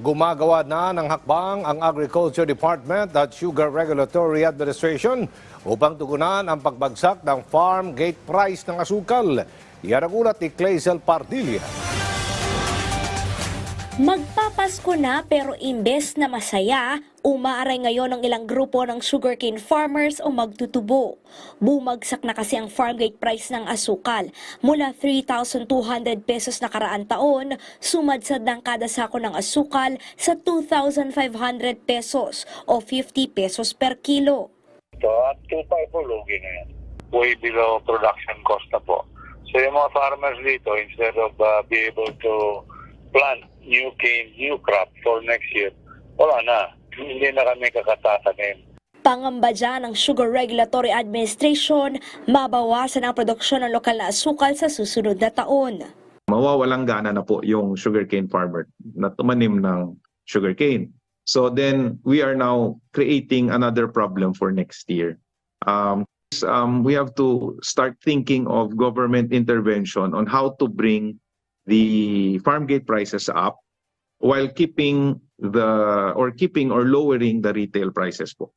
Gumagawa na ng hakbang ang Agriculture Department at Sugar Regulatory Administration upang tugunan ang pagbagsak ng farm gate price ng asukal. Yan ang ulat ni Clazel Pardilla. Magpapasko na pero imbes na masaya, umaaray ngayon ang ilang grupo ng sugarcane farmers o magtutubo. Bumagsak na kasi ang farm gate price ng asukal. Mula 3,200 pesos na karaan taon, sumadsad ng kada sako ng asukal sa 2,500 pesos o 50 pesos per kilo. ito at 2.5 po lugi na yan. Way below production cost na po. So yung mga farmers dito, instead of uh, be able to plant new cane, new crop for next year, wala na. Hindi na kami kakatatanim. Pangamba dyan ng Sugar Regulatory Administration, mabawasan ang produksyon ng lokal na asukal sa susunod na taon. mawawalang gana na po yung sugarcane farmer na tumanim ng sugarcane. So then we are now creating another problem for next year. Um, um, we have to start thinking of government intervention on how to bring the farm gate prices up while keeping the or keeping or lowering the retail prices po.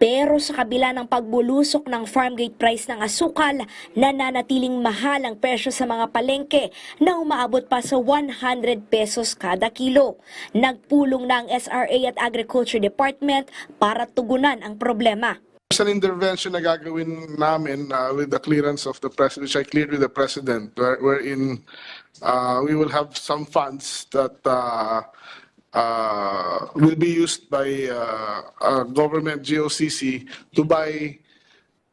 Pero sa kabila ng pagbulusok ng farm gate price ng asukal, nananatiling mahal ang presyo sa mga palengke na umaabot pa sa 100 pesos kada kilo. Nagpulong na ang SRA at Agriculture Department para tugunan ang problema. There's an intervention na gagawin namin uh, with the clearance of the president, which I cleared with the president, where, wherein uh, we will have some funds that uh, uh, will be used by uh, uh, government GOCC to buy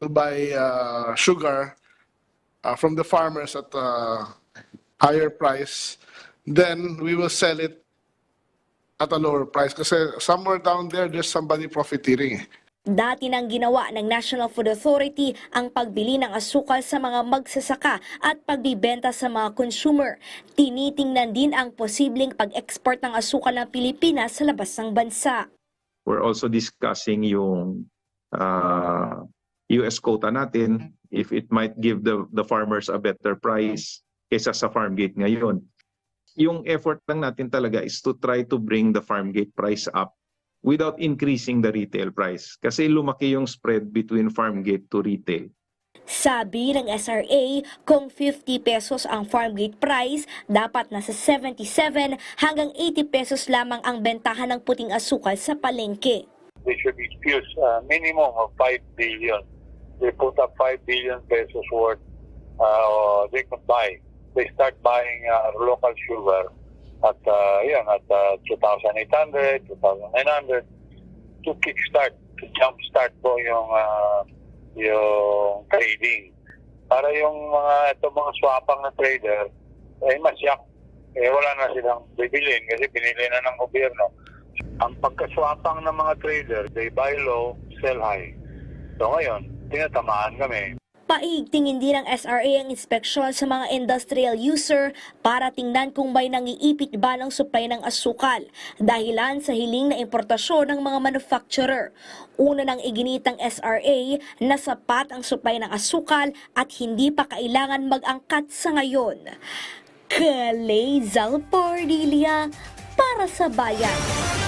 to buy uh, sugar uh, from the farmers at a higher price. Then we will sell it at a lower price Because somewhere down there there's somebody profiteering. Dati nang ginawa ng National Food Authority ang pagbili ng asukal sa mga magsasaka at pagbibenta sa mga consumer. Tinitingnan din ang posibleng pag-export ng asukal ng Pilipinas sa labas ng bansa. We're also discussing yung uh, US quota natin if it might give the the farmers a better price kaysa sa farm gate ngayon. Yung effort lang natin talaga is to try to bring the farm gate price up without increasing the retail price kasi lumaki yung spread between farm gate to retail. Sabi ng SRA, kung 50 pesos ang farm gate price, dapat nasa 77 hanggang 80 pesos lamang ang bentahan ng puting asukal sa palengke. They should infuse a minimum of 5 billion. They put up 5 billion pesos worth uh, they could buy. They start buying uh, local sugar at uh, yan, at uh, 2,800, 2,900 to kickstart, to jumpstart po yung uh, yung trading. Para yung mga ito mga swapang na trader ay masyak. Eh wala na silang bibilin kasi binili na ng gobyerno. Ang pagkaswapang ng mga trader, they buy low, sell high. So ngayon, tinatamaan kami. Paigtingin din ng SRA ang inspeksyon sa mga industrial user para tingnan kung may nangiipit ba ng supply ng asukal dahilan sa hiling na importasyon ng mga manufacturer. Una nang iginitang SRA na sapat ang supply ng asukal at hindi pa kailangan mag-angkat sa ngayon. Kalay Zalpardilia para sa bayan.